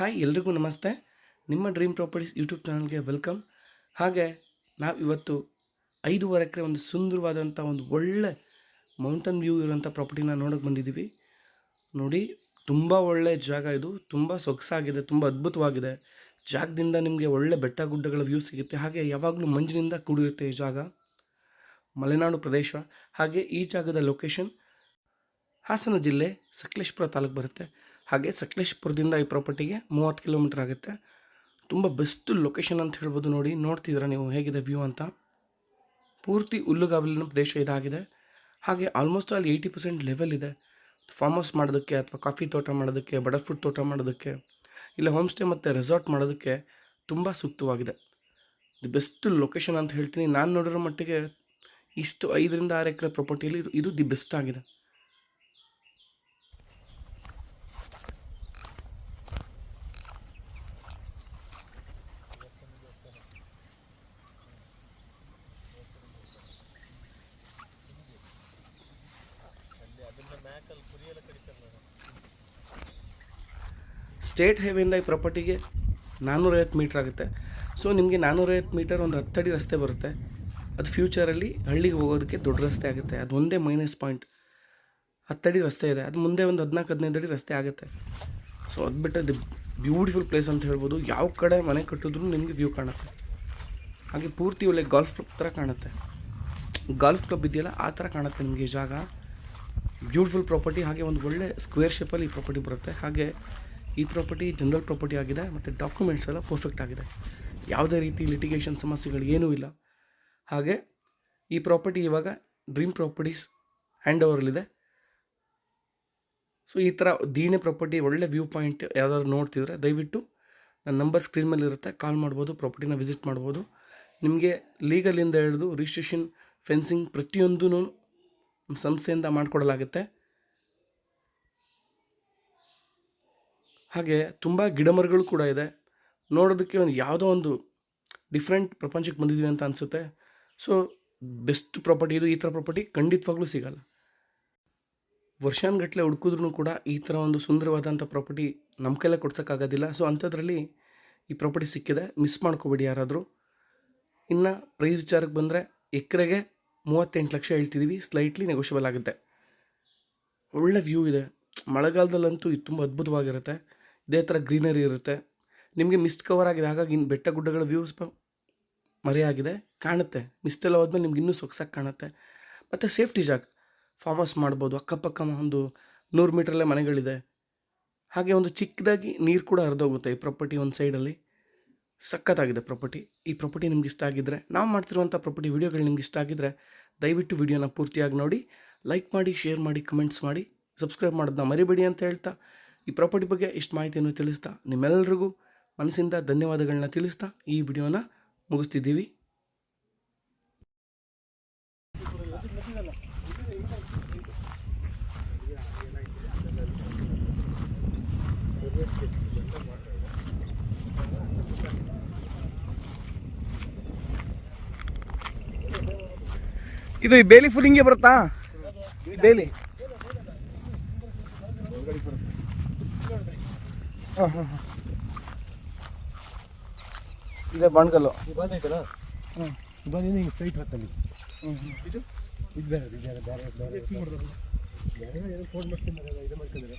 Hi ಎಲ್ರಿಗೂ ನಮಸ್ತೆ. ನಿಮ್ಮ ಡ್ರೀಮ್ ಪ್ರಾಪರ್ಟೀಸ್ ಯೂಟ್ಯೂಬ್ ಚಾನಲ್ಗೆ ವೆಲ್ಕಮ್. ಹಾಗೆ ನಾವು ಇವತ್ತು ಐದೂವರೆ ಎಕರೆ ಒಂದು ಸುಂದರವಾದಂಥ ಒಂದು ಒಳ್ಳೆ ಮೌಂಟನ್ ವ್ಯೂ ಇರುವಂಥ ಪ್ರಾಪರ್ಟಿನ ನೋಡೋಕೆ ಬಂದಿದ್ದೀವಿ ನೋಡಿ, ತುಂಬ ಒಳ್ಳೆ ಜಾಗ ಇದು. ತುಂಬ ಸೊಗಸಾಗಿದೆ, ತುಂಬ ಅದ್ಭುತವಾಗಿದೆ. ಜಾಗದಿಂದ ನಿಮಗೆ ಒಳ್ಳೆ ಬೆಟ್ಟ ಗುಡ್ಡಗಳ ವ್ಯೂ ಸಿಗುತ್ತೆ. ಹಾಗೆ ಯಾವಾಗಲೂ ಮಂಜಿನಿಂದ ಕೂಡಿರುತ್ತೆ ಈ ಜಾಗ. ಮಲೆನಾಡು ಪ್ರದೇಶ. ಹಾಗೆ ಈ ಜಾಗದ ಲೊಕೇಶನ್ ಹಾಸನ ಜಿಲ್ಲೆ ಸಕಲೇಶ್ಪುರ ತಾಲೂಕು ಬರುತ್ತೆ. ಹಾಗೆ ಸಕಲೇಶ್ಪುರದಿಂದ ಈ ಪ್ರಾಪರ್ಟಿಗೆ ಮೂವತ್ತು ಕಿಲೋಮೀಟ್ರ್ ಆಗುತ್ತೆ. ತುಂಬ ಬೆಸ್ಟ್ ಲೊಕೇಶನ್ ಅಂತ ಹೇಳ್ಬೋದು ನೋಡಿ, ನೋಡ್ತಿದ್ದೀರಾ ನೀವು ಹೇಗಿದೆ ವ್ಯೂ ಅಂತ. ಪೂರ್ತಿ ಹುಲ್ಲುಗಾವಲಿನ ಪ್ರದೇಶ ಇದಾಗಿದೆ. ಹಾಗೆ ಆಲ್ಮೋಸ್ಟ್ ಅಲ್ಲಿ ಏಯ್ಟಿ ಪರ್ಸೆಂಟ್ ಲೆವೆಲ್ ಇದೆ. ಫಾರ್ಮ್ ಹೌಸ್ ಮಾಡೋದಕ್ಕೆ ಅಥವಾ ಕಾಫಿ ತೋಟ ಮಾಡೋದಕ್ಕೆ ಬಟರ್ ಫ್ರೂಟ್ ತೋಟ ಮಾಡೋದಕ್ಕೆ, ಇಲ್ಲ ಹೋಮ್ ಸ್ಟೇ ಮತ್ತು ರೆಸಾರ್ಟ್ ಮಾಡೋದಕ್ಕೆ ತುಂಬ ಸೂಕ್ತವಾಗಿದೆ. ದಿ ಬೆಸ್ಟ್ ಲೊಕೇಶನ್ ಅಂತ ಹೇಳ್ತೀನಿ. ನಾನು ನೋಡಿರೋ ಮಟ್ಟಿಗೆ ಇಷ್ಟು ಐದರಿಂದ ಆರು ಎಕರೆ ಪ್ರಾಪರ್ಟಿಯಲ್ಲಿ ಇದು ದಿ ಬೆಸ್ಟ್ ಆಗಿದೆ. ಸ್ಟೇಟ್ ಹೈವೇಯಿಂದ ಈ ಪ್ರಾಪರ್ಟಿಗೆ ನಾನ್ನೂರೈವತ್ತು ಮೀಟ್ರ್ ಆಗುತ್ತೆ. ಸೊ, ನಿಮಗೆ ನಾನ್ನೂರೈವತ್ತು ಮೀಟರ್ ಒಂದು ಹತ್ತಡಿ ರಸ್ತೆ ಬರುತ್ತೆ. ಅದು ಫ್ಯೂಚರಲ್ಲಿ ಹಳ್ಳಿಗೆ ಹೋಗೋದಕ್ಕೆ ದೊಡ್ಡ ರಸ್ತೆ ಆಗುತ್ತೆ. ಅದು ಒಂದೇ ಮೈನಸ್ ಪಾಯಿಂಟ್ ಹತ್ತಡಿ ರಸ್ತೆ ಇದೆ. ಅದು ಮುಂದೆ ಒಂದು ಹದಿನಾಲ್ಕು, ಹದಿನೈದು ಅಡಿ ರಸ್ತೆ ಆಗುತ್ತೆ. ಸೊ, ಅದು ಬಿಟ್ಟರೆ ಅದು ಬ್ಯೂಟಿಫುಲ್ ಪ್ಲೇಸ್ ಅಂತ ಹೇಳ್ಬೋದು. ಯಾವ ಕಡೆ ಮನೆ ಕಟ್ಟಿದ್ರು ನಿಮಗೆ ವ್ಯೂ ಕಾಣುತ್ತೆ. ಹಾಗೆ ಪೂರ್ತಿ ಒಳ್ಳೆ ಗಾಲ್ಫ್ ಕ್ಲಬ್ ಥರ ಕಾಣುತ್ತೆ. ಗಾಲ್ಫ್ ಕ್ಲಬ್ ಇದೆಯಲ್ಲ, ಆ ಥರ ಕಾಣುತ್ತೆ ನಿಮಗೆ ಜಾಗ. ಬ್ಯೂಟಿಫುಲ್ ಪ್ರಾಪರ್ಟಿ ಹಾಗೆ ಒಂದು ಒಳ್ಳೆ ಸ್ಕ್ವೇರ್ ಶೇಪಲ್ಲಿ ಈ ಪ್ರಾಪರ್ಟಿ ಬರುತ್ತೆ. ಹಾಗೆ ಈ ಪ್ರಾಪರ್ಟಿ ಜನರಲ್ ಪ್ರಾಪರ್ಟಿ ಆಗಿದೆ ಮತ್ತು ಡಾಕ್ಯುಮೆಂಟ್ಸ್ ಎಲ್ಲ ಪರ್ಫೆಕ್ಟ್ ಆಗಿದೆ. ಯಾವುದೇ ರೀತಿ ಲಿಟಿಗೇಷನ್ ಸಮಸ್ಯೆಗಳು ಏನೂ ಇಲ್ಲ. ಹಾಗೆ ಈ ಪ್ರಾಪರ್ಟಿ ಇವಾಗ ಡ್ರೀಮ್ ಪ್ರಾಪರ್ಟೀಸ್ ಹ್ಯಾಂಡ್ ಓವರಲ್ಲಿದೆ ಸೊ ಈ ಥರ ದೀನೆ ಪ್ರಾಪರ್ಟಿ ಒಳ್ಳೆ ವ್ಯೂ ಪಾಯಿಂಟ್ ಯಾವ್ದಾದ್ರು ನೋಡ್ತಿದ್ರೆ ದಯವಿಟ್ಟು ನನ್ನ ನಂಬರ್ ಸ್ಕ್ರೀನ್ ಮೇಲೆ ಇರುತ್ತೆ. ಕಾಲ್ ಮಾಡ್ಬೋದು ಪ್ರಾಪರ್ಟಿನ ವಿಸಿಟ್ ಮಾಡ್ಬೋದು. ನಿಮಗೆ ಲೀಗಲಿಂದ ಹಿಡಿದು ರಿಜಿಸ್ಟ್ರೇಷನ್ ಫೆನ್ಸಿಂಗ್ ಪ್ರತಿಯೊಂದೂ ಸಂಸ್ಥೆಯಿಂದ ಮಾಡಿಕೊಡಲಾಗುತ್ತೆ. ಹಾಗೆ ತುಂಬ ಗಿಡಮರಗಳು ಕೂಡ ಇದೆ. ನೋಡೋದಕ್ಕೆ ಒಂದು ಯಾವುದೋ ಒಂದು ಡಿಫ್ರೆಂಟ್ ಪ್ರಪಂಚಕ್ಕೆ ಬಂದಿದ್ದೀವಿ ಅಂತ ಅನಿಸುತ್ತೆ. ಸೊ ಬೆಸ್ಟ್ ಪ್ರಾಪರ್ಟಿ ಇದು, ಈ ಥರ ಪ್ರಾಪರ್ಟಿ ಖಂಡಿತವಾಗ್ಲೂ ಸಿಗಲ್ಲ. ವರ್ಷಾನುಗಟ್ಟಲೆ ಹುಡುಕಿದ್ರೂ ಕೂಡ ಈ ಥರ ಒಂದು ಸುಂದರವಾದಂಥ ಪ್ರಾಪರ್ಟಿ ನಮ್ಮ ಕೈಲೇ ಕೊಡ್ಸೋಕ್ಕಾಗೋದಿಲ್ಲ. ಸೊ ಅಂಥದ್ರಲ್ಲಿ ಈ ಪ್ರಾಪರ್ಟಿ ಸಿಕ್ಕಿದೆ. ಮಿಸ್ ಮಾಡ್ಕೋಬೇಡಿ ಯಾರಾದರೂ. ಇನ್ನು ಪ್ರೈಸ್ ವಿಚಾರಕ್ಕೆ ಬಂದರೆ ಎಕರೆಗೆ ಮೂವತ್ತೆಂಟು ಲಕ್ಷ ಹೇಳ್ತಿದ್ದೀವಿ ಸ್ಲೈಟ್ಲಿ ನೆಗೋಷಿಯಬಲ್ ಆಗುತ್ತೆ. ಒಳ್ಳೆ ವ್ಯೂ ಇದೆ. ಮಳೆಗಾಲದಲ್ಲಂತೂ ಇದು ತುಂಬ ಅದ್ಭುತವಾಗಿರುತ್ತೆ. ಇದೇ ಥರ ಗ್ರೀನರಿ ಇರುತ್ತೆ. ನಿಮಗೆ ಮಿಸ್ಟ್ ಕವರ್ ಆಗಿದೆ. ಹಾಗಾಗಿ ಇನ್ನು ಬೆಟ್ಟ ಗುಡ್ಡಗಳ ವ್ಯೂಸ್ ಮರೆಯಾಗಿದೆ. ಕಾಣುತ್ತೆ. ಮಿಸ್ಟ್ ಎಲ್ಲ ಹೋದ್ಮೇಲೆ ನಿಮ್ಗೆ ಇನ್ನೂ ಸೊಗಸಾಗಿ ಕಾಣುತ್ತೆ. ಮತ್ತು ಸೇಫ್ಟಿ ಜಾಗ. ಫಾರ್ಮ್ ಹೌಸ್ ಮಾಡ್ಬೋದು. ಅಕ್ಕಪಕ್ಕ ಒಂದು ನೂರು ಮೀಟ್ರಲ್ಲೇ ಮನೆಗಳಿದೆ. ಹಾಗೆ ಒಂದು ಚಿಕ್ಕದಾಗಿ ನೀರು ಕೂಡ ಹರಿದೋಗುತ್ತೆ ಈ ಪ್ರಾಪರ್ಟಿ ಒಂದು ಸೈಡಲ್ಲಿ ಸಖತ್ತಾಗಿದೆ ಪ್ರಾಪರ್ಟಿ ಈ ಪ್ರಾಪರ್ಟಿ ನಿಮ್ಗೆ ಇಷ್ಟ ಆಗಿದ್ದರೆ ನಾವು ಮಾಡ್ತಿರುವಂಥ ಪ್ರಾಪರ್ಟಿ ವೀಡಿಯೋಗಳು ನಿಮ್ಗೆ ಇಷ್ಟ ಆಗಿದ್ದರೆ ದಯವಿಟ್ಟು ವಿಡಿಯೋನ ಪೂರ್ತಿಯಾಗಿ ನೋಡಿ ಲೈಕ್ ಮಾಡಿ ಶೇರ್ ಮಾಡಿ ಕಮೆಂಟ್ಸ್ ಮಾಡಿ ಸಬ್ಸ್ಕ್ರೈಬ್ ಮಾಡೋದನ್ನ ಮರಿಬೇಡಿ ಅಂತ ಹೇಳ್ತಾ ಈ ಪ್ರಾಪರ್ಟಿ ಬಗ್ಗೆ ಇಷ್ಟು ಮಾಹಿತಿಯನ್ನು ತಿಳಿಸ್ತಾ ನಿಮ್ಮೆಲ್ಲರಿಗೂ ಮನಸ್ಸಿಂದ ಧನ್ಯವಾದಗಳನ್ನ ತಿಳಿಸ್ತಾ ಈ ವಿಡಿಯೋನ ಮುಗಿಸ್ತಿದ್ದೀವಿ. ಇದು ಈ ಬೇಲಿ ಫುಲ್ ಹಿಂಗೆ ಬರುತ್ತಾ? ಬೇಲಿ? ಹಾಂ ಹಾಂ ಹಾಂ ಇದೆ ಬಣ್ಕಲ್ಲು ಬಂದೈತಲ್ಲ ಹ್ಞೂ ಹಿಂಗೆ ಸ್ಟ್ರೈಟ್ ಹತ್ತಲ್ಲಿ ಹ್ಞೂ ಇದು? ಇದು ಬೇರೆ ಬೇರೆ ಬೇರೆ ಬೇರೆ ಫೋನ್ ಮಾಡ್ತೀನಿ ಇದು ಮಾಡ್ಕೊಂಡ್ರೆ